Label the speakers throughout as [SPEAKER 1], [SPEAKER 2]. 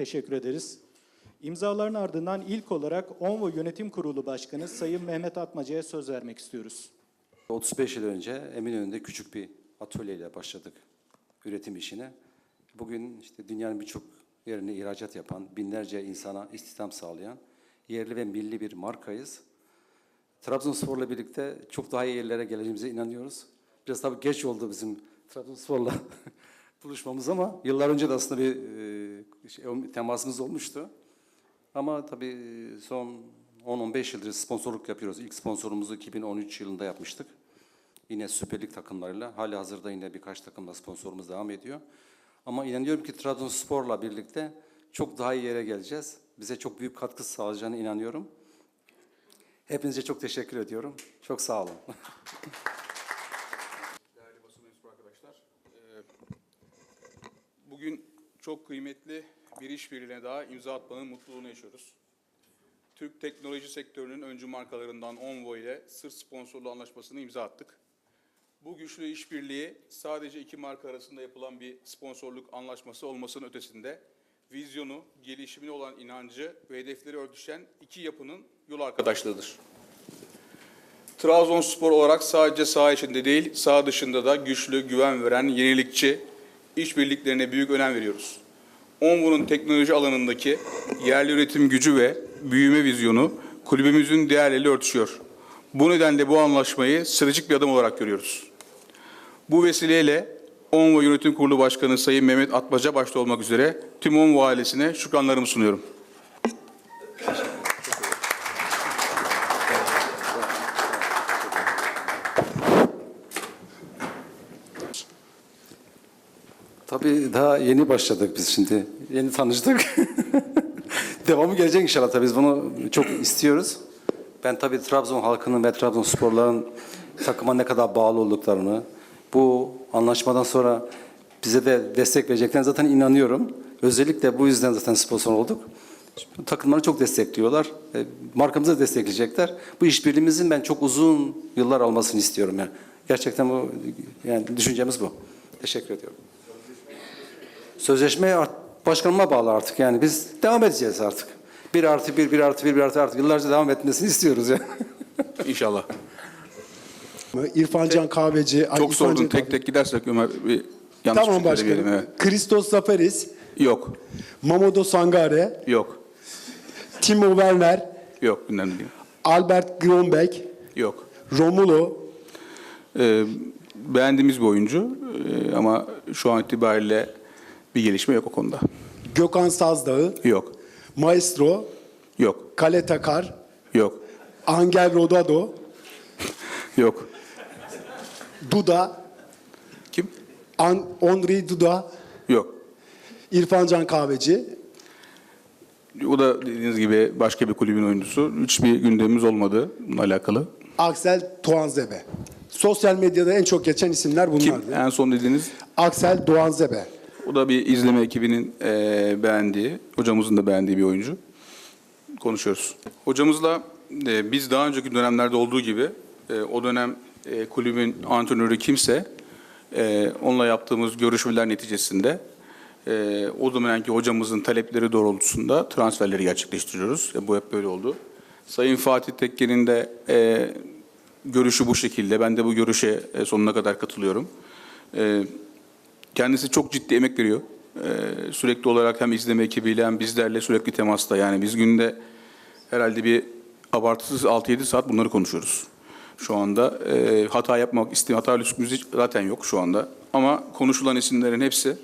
[SPEAKER 1] Teşekkür ederiz. İmzaların ardından ilk olarak ONVO Yönetim Kurulu Başkanı Sayın Mehmet Atmaca'ya söz vermek istiyoruz.
[SPEAKER 2] 35 yıl önce Eminönü'nde küçük bir atölyeyle başladık üretim işine. Bugün işte dünyanın birçok yerine ihracat yapan, binlerce insana istihdam sağlayan yerli ve milli bir markayız. Trabzonspor'la birlikte çok daha iyi yerlere geleceğimize inanıyoruz. Biraz tabii geç oldu bizim Trabzonspor'la buluşmamız ama yıllar önce de aslında bir e, şey, temasımız olmuştu. Ama tabii son 10-15 yıldır sponsorluk yapıyoruz. İlk sponsorumuzu 2013 yılında yapmıştık. Yine Süper Lig takımlarıyla. Hali hazırda yine birkaç takımla sponsorumuz devam ediyor. Ama inanıyorum ki Trabzonspor'la birlikte çok daha iyi yere geleceğiz. Bize çok büyük katkı sağlayacağına inanıyorum. Hepinize çok teşekkür ediyorum. Çok sağ olun.
[SPEAKER 3] çok kıymetli bir işbirliğine daha imza atmanın mutluluğunu yaşıyoruz. Türk teknoloji sektörünün öncü markalarından Onvo ile sır sponsorluğu anlaşmasını imza attık. Bu güçlü işbirliği sadece iki marka arasında yapılan bir sponsorluk anlaşması olmasının ötesinde vizyonu, gelişimine olan inancı ve hedefleri örtüşen iki yapının yol arkadaşlığıdır. Trabzonspor olarak sadece saha içinde değil, saha dışında da güçlü, güven veren, yenilikçi işbirliklerine büyük önem veriyoruz. Onvo'nun teknoloji alanındaki yerli üretim gücü ve büyüme vizyonu kulübümüzün değerleriyle örtüşüyor. Bu nedenle bu anlaşmayı stratejik bir adım olarak görüyoruz. Bu vesileyle Onvo Yönetim Kurulu Başkanı Sayın Mehmet Atmaca başta olmak üzere tüm Onvo ailesine şükranlarımı sunuyorum.
[SPEAKER 2] Tabii daha yeni başladık biz şimdi. Yeni tanıştık. Devamı gelecek inşallah tabii biz bunu çok istiyoruz. Ben tabii Trabzon halkının ve Trabzonsporların takıma ne kadar bağlı olduklarını, bu anlaşmadan sonra bize de destek vereceklerine zaten inanıyorum. Özellikle bu yüzden zaten sponsor olduk. Takımları çok destekliyorlar. E, Markamızı destekleyecekler. Bu işbirliğimizin ben çok uzun yıllar almasını istiyorum yani. Gerçekten bu yani düşüncemiz bu. Teşekkür ediyorum. Sözleşme başkanıma bağlı artık yani biz devam edeceğiz artık. Bir artı bir, bir artı bir, bir artı artık yıllarca devam etmesini istiyoruz ya.
[SPEAKER 3] İnşallah.
[SPEAKER 4] İrfan Can Kahveci.
[SPEAKER 3] Çok
[SPEAKER 4] İrfan
[SPEAKER 3] sordun
[SPEAKER 4] Can
[SPEAKER 3] tek
[SPEAKER 4] Kahveci.
[SPEAKER 3] tek gidersek Ömer bir yanlış
[SPEAKER 4] Tamam
[SPEAKER 3] bir şey
[SPEAKER 4] başkanım.
[SPEAKER 3] söylemeyelim, evet.
[SPEAKER 4] Christos Zaferis,
[SPEAKER 3] Yok,
[SPEAKER 4] Mamodo Sangare,
[SPEAKER 3] yok,
[SPEAKER 4] Timo Werner,
[SPEAKER 3] yok gündemde değil.
[SPEAKER 4] Albert Grönbeck,
[SPEAKER 3] Yok.
[SPEAKER 4] Romulo,
[SPEAKER 3] Ee, beğendiğimiz bir oyuncu Ee, ama şu an itibariyle bir gelişme yok o konuda.
[SPEAKER 4] Gökhan Sazdağ,
[SPEAKER 3] Yok,
[SPEAKER 4] Maestro,
[SPEAKER 3] yok,
[SPEAKER 4] Kale Takar,
[SPEAKER 3] yok,
[SPEAKER 4] Angel Rodado,
[SPEAKER 3] yok.
[SPEAKER 4] Duda,
[SPEAKER 3] Kim?
[SPEAKER 4] An Henri Duda,
[SPEAKER 3] Yok.
[SPEAKER 4] İrfan Can Kahveci,
[SPEAKER 3] O da dediğiniz gibi başka bir kulübün oyuncusu. Hiçbir gündemimiz olmadı bununla alakalı.
[SPEAKER 4] Aksel Doğanzebe. Sosyal medyada en çok geçen isimler
[SPEAKER 3] Kim?
[SPEAKER 4] bunlardı.
[SPEAKER 3] En son dediğiniz
[SPEAKER 4] Aksel Doğanzebe.
[SPEAKER 3] O da bir izleme ekibinin eee, beğendiği, hocamızın da beğendiği bir oyuncu. Konuşuyoruz. Hocamızla e, biz daha önceki dönemlerde olduğu gibi e, o dönem e, kulübün antrenörü kimse e, onunla yaptığımız görüşmeler neticesinde e, o zamanki hocamızın talepleri doğrultusunda transferleri gerçekleştiriyoruz. E, bu hep böyle oldu. Sayın Fatih Tekke'nin de e, görüşü bu şekilde. Ben de bu görüşe e, sonuna kadar katılıyorum. E, Kendisi çok ciddi emek veriyor. Ee, sürekli olarak hem izleme ekibiyle hem bizlerle sürekli temasta. Yani biz günde herhalde bir abartısız 6-7 saat bunları konuşuyoruz. Şu anda e, hata yapmak, isteme, hata lüksümüz zaten yok şu anda. Ama konuşulan isimlerin hepsi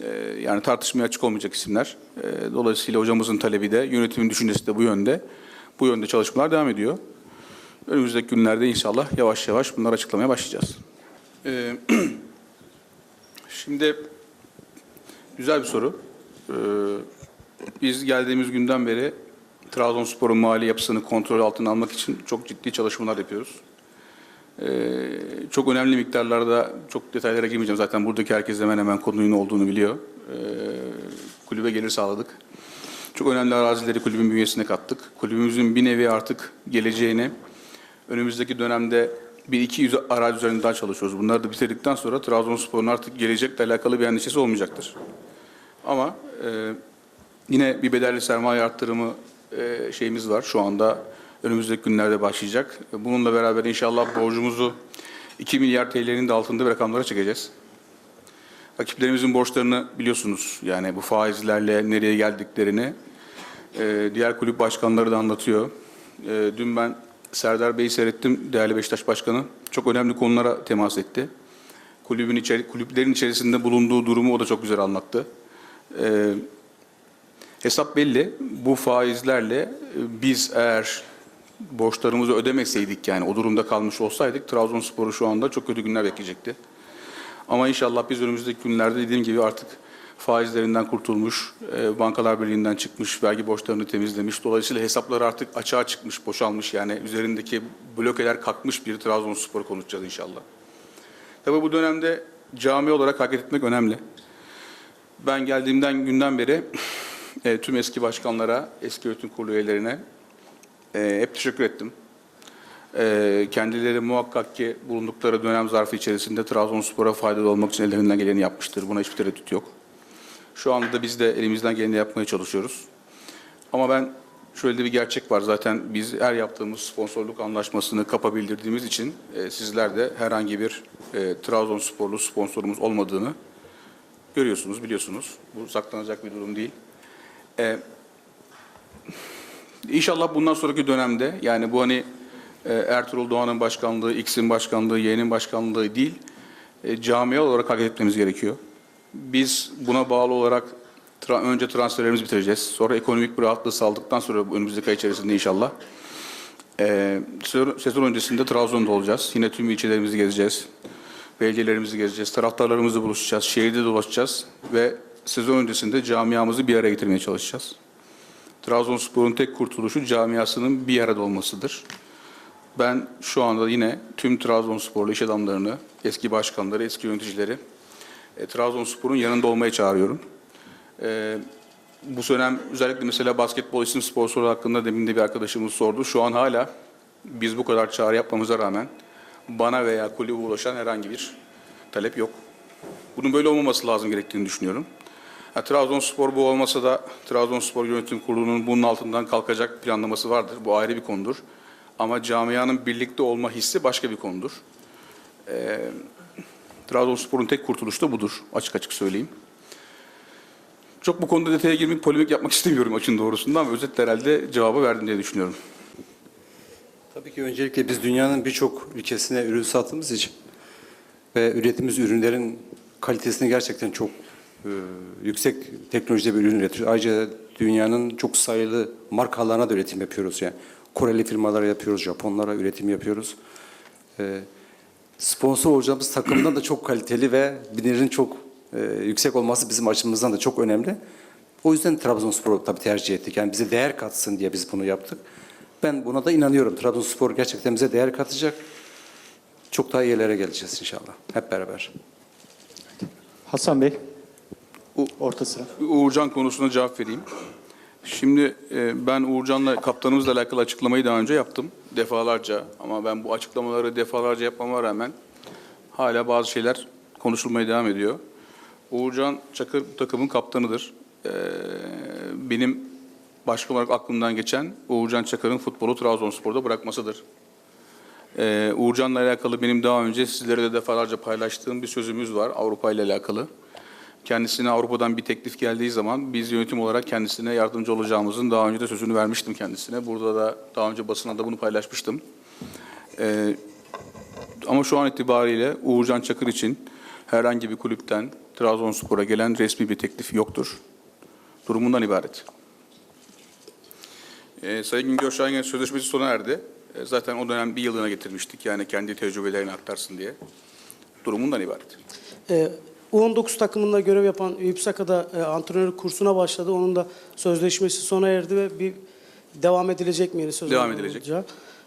[SPEAKER 3] e, yani tartışmaya açık olmayacak isimler. E, dolayısıyla hocamızın talebi de, yönetimin düşüncesi de bu yönde. Bu yönde çalışmalar devam ediyor. Önümüzdeki günlerde inşallah yavaş yavaş bunları açıklamaya başlayacağız. E, Şimdi güzel bir soru. Ee, biz geldiğimiz günden beri Trabzonspor'un mali yapısını kontrol altına almak için çok ciddi çalışmalar yapıyoruz. Ee, çok önemli miktarlarda, çok detaylara girmeyeceğim. Zaten buradaki herkes hemen hemen konunun olduğunu biliyor. Ee, kulübe gelir sağladık. Çok önemli arazileri kulübün bünyesine kattık. Kulübümüzün bir nevi artık geleceğini önümüzdeki dönemde bir iki yüz arazi üzerinde daha çalışıyoruz. Bunları da bitirdikten sonra Trabzonspor'un artık gelecekle alakalı bir endişesi olmayacaktır. Ama e, Yine bir bedelli sermaye arttırımı e, şeyimiz var. Şu anda önümüzdeki günlerde başlayacak. Bununla beraber inşallah borcumuzu 2 milyar TL'nin de altında bir rakamlara çekeceğiz. Rakiplerimizin borçlarını biliyorsunuz. Yani bu faizlerle nereye geldiklerini e, diğer kulüp başkanları da anlatıyor. E, dün ben Serdar Bey'i seyrettim, değerli Beşiktaş Başkanı. Çok önemli konulara temas etti. Kulübün içeri, kulüplerin içerisinde bulunduğu durumu o da çok güzel anlattı. E, hesap belli. Bu faizlerle e, biz eğer borçlarımızı ödemeseydik yani o durumda kalmış olsaydık Trabzonspor'u şu anda çok kötü günler bekleyecekti. Ama inşallah biz önümüzdeki günlerde dediğim gibi artık faizlerinden kurtulmuş, e, bankalar birliğinden çıkmış, vergi borçlarını temizlemiş. Dolayısıyla hesapları artık açığa çıkmış, boşalmış. Yani üzerindeki blokeler kalkmış bir Trabzonspor'u konuşacağız inşallah. Tabii bu dönemde cami olarak hareket etmek önemli. Ben geldiğimden günden beri e, tüm eski başkanlara, eski yönetim kurulu üyelerine e, hep teşekkür ettim. Kendileri muhakkak ki bulundukları dönem zarfı içerisinde Trabzonspor'a faydalı olmak için ellerinden geleni yapmıştır. Buna hiçbir tereddüt yok. Şu anda da biz de elimizden geleni yapmaya çalışıyoruz. Ama ben şöyle de bir gerçek var. Zaten biz her yaptığımız sponsorluk anlaşmasını kapabildirdiğimiz için e, sizler de herhangi bir e, Trabzonsporlu sponsorumuz olmadığını görüyorsunuz, biliyorsunuz. Bu saklanacak bir durum değil. E, İnşallah bundan sonraki dönemde yani bu hani e, Ertuğrul Doğan'ın başkanlığı, X'in başkanlığı, Y'nin başkanlığı değil, e, camia olarak hareket etmemiz gerekiyor. Biz buna bağlı olarak tra- önce transferlerimizi bitireceğiz. Sonra ekonomik bir rahatlığı sağladıktan sonra önümüzdeki ay içerisinde inşallah. E, sezon- sezon öncesinde Trabzon'da olacağız. Yine tüm ilçelerimizi gezeceğiz. Belediyelerimizi gezeceğiz. Taraftarlarımızla buluşacağız. Şehirde dolaşacağız. Ve sezon öncesinde camiamızı bir araya getirmeye çalışacağız. Trabzonspor'un tek kurtuluşu camiasının bir arada olmasıdır. Ben şu anda yine tüm Trabzonsporlu iş adamlarını, eski başkanları, eski yöneticileri e, Trabzonspor'un yanında olmaya çağırıyorum. E, bu dönem özellikle mesela basketbol isim sponsoru hakkında demin de bir arkadaşımız sordu. Şu an hala biz bu kadar çağrı yapmamıza rağmen bana veya kulübe ulaşan herhangi bir talep yok. Bunun böyle olmaması lazım gerektiğini düşünüyorum. Ha, Trabzonspor bu olmasa da Trabzonspor Yönetim Kurulu'nun bunun altından kalkacak planlaması vardır. Bu ayrı bir konudur. Ama camianın birlikte olma hissi başka bir konudur. Ee, Trabzonspor'un tek kurtuluşu da budur. Açık açık söyleyeyim. Çok bu konuda detaya girmek, polemik yapmak istemiyorum açın doğrusunda ama özetle herhalde cevabı verdim diye düşünüyorum.
[SPEAKER 2] Tabii ki öncelikle biz dünyanın birçok ülkesine ürün sattığımız için ve ürettiğimiz ürünlerin kalitesini gerçekten çok e, yüksek teknolojide bir ürün üretiyoruz. Ayrıca dünyanın çok sayılı markalarına da üretim yapıyoruz yani. Koreli firmalara yapıyoruz, Japonlara üretim yapıyoruz. E, sponsor olacağımız takımdan da çok kaliteli ve bilinirinin çok e, yüksek olması bizim açımızdan da çok önemli. O yüzden Trabzonspor'u tabii tercih ettik. Yani bize değer katsın diye biz bunu yaptık. Ben buna da inanıyorum. Trabzonspor gerçekten bize değer katacak. Çok daha iyi yerlere geleceğiz inşallah. Hep beraber.
[SPEAKER 1] Hasan Bey,
[SPEAKER 3] U-
[SPEAKER 1] orta sıra.
[SPEAKER 3] Uğurcan konusuna cevap vereyim. Şimdi e, ben Uğurcan'la kaptanımızla alakalı açıklamayı daha önce yaptım defalarca ama ben bu açıklamaları defalarca yapmama rağmen hala bazı şeyler konuşulmaya devam ediyor. Uğurcan Çakır takımın kaptanıdır. E, benim başka olarak aklımdan geçen Uğurcan Çakır'ın futbolu Trabzonspor'da bırakmasıdır. Ee, Uğurcan'la alakalı benim daha önce sizlere de defalarca paylaştığım bir sözümüz var Avrupa ile alakalı. Kendisine Avrupa'dan bir teklif geldiği zaman biz yönetim olarak kendisine yardımcı olacağımızın daha önce de sözünü vermiştim kendisine. Burada da daha önce basına da bunu paylaşmıştım. Ee, ama şu an itibariyle Uğurcan Çakır için herhangi bir kulüpten Trabzonspor'a gelen resmi bir teklif yoktur. Durumundan ibaret. Ee, Sayın Güngör Şahin'in sözleşmesi sona erdi. Ee, zaten o dönem bir yılına getirmiştik yani kendi tecrübelerini aktarsın diye. Durumundan ibaret.
[SPEAKER 5] Ee, U19 takımında görev yapan Yipsaka'da e, antrenör kursuna başladı. Onun da sözleşmesi sona erdi ve bir devam edilecek mi? yeni sözleşme
[SPEAKER 3] Devam edilecek.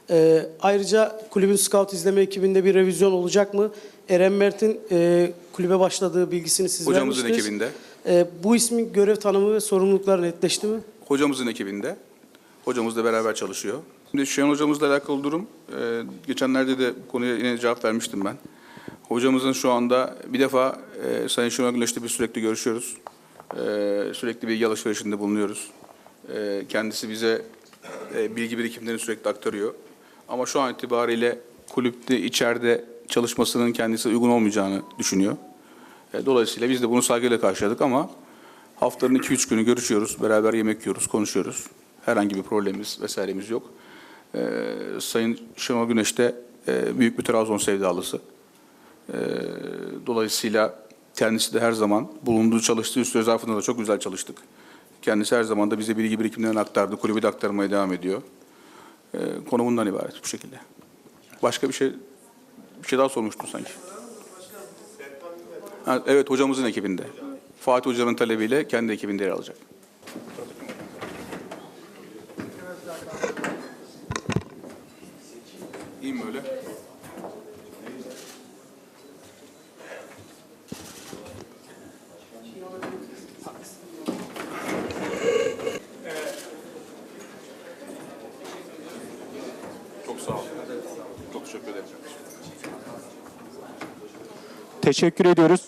[SPEAKER 5] Ee, ayrıca kulübün scout izleme ekibinde bir revizyon olacak mı? Eren Mert'in e, kulübe başladığı bilgisini siz
[SPEAKER 3] Hocamızın
[SPEAKER 5] vermiştiniz.
[SPEAKER 3] ekibinde.
[SPEAKER 5] Ee, bu ismin görev tanımı ve sorumluluklar netleşti mi?
[SPEAKER 3] Hocamızın ekibinde. Hocamızla beraber çalışıyor. Şimdi Şenol hocamızla alakalı durum, e, geçenlerde de konuya yine cevap vermiştim ben. Hocamızın şu anda bir defa e, Sayın Şenol Güneş'le bir sürekli görüşüyoruz. Ee, sürekli bilgi alışverişinde bulunuyoruz. Ee, kendisi bize e, bilgi birikimlerini sürekli aktarıyor. Ama şu an itibariyle kulüpte içeride çalışmasının kendisi uygun olmayacağını düşünüyor. E, Dolayısıyla biz de bunu saygıyla karşıladık ama haftanın 2-3 günü görüşüyoruz, beraber yemek yiyoruz, konuşuyoruz. Herhangi bir problemimiz vesairemiz yok. E, Sayın Şenol Güneş de e, büyük bir Trabzon sevdalısı. E, Dolayısıyla kendisi de her zaman bulunduğu çalıştığı süre zarfında da çok güzel çalıştık. Kendisi her zaman da bize bilgi birikimlerini aktardı, kulübü de aktarmaya devam ediyor. E, Konu bundan ibaret bu şekilde. Başka bir şey bir şey daha sormuştun sanki. Ha, evet hocamızın ekibinde. Fatih Hoca'nın talebiyle kendi ekibinde yer alacak. İyi mi böyle? Çok sağ ol. Çok teşekkür ederim.
[SPEAKER 1] Teşekkür ediyoruz.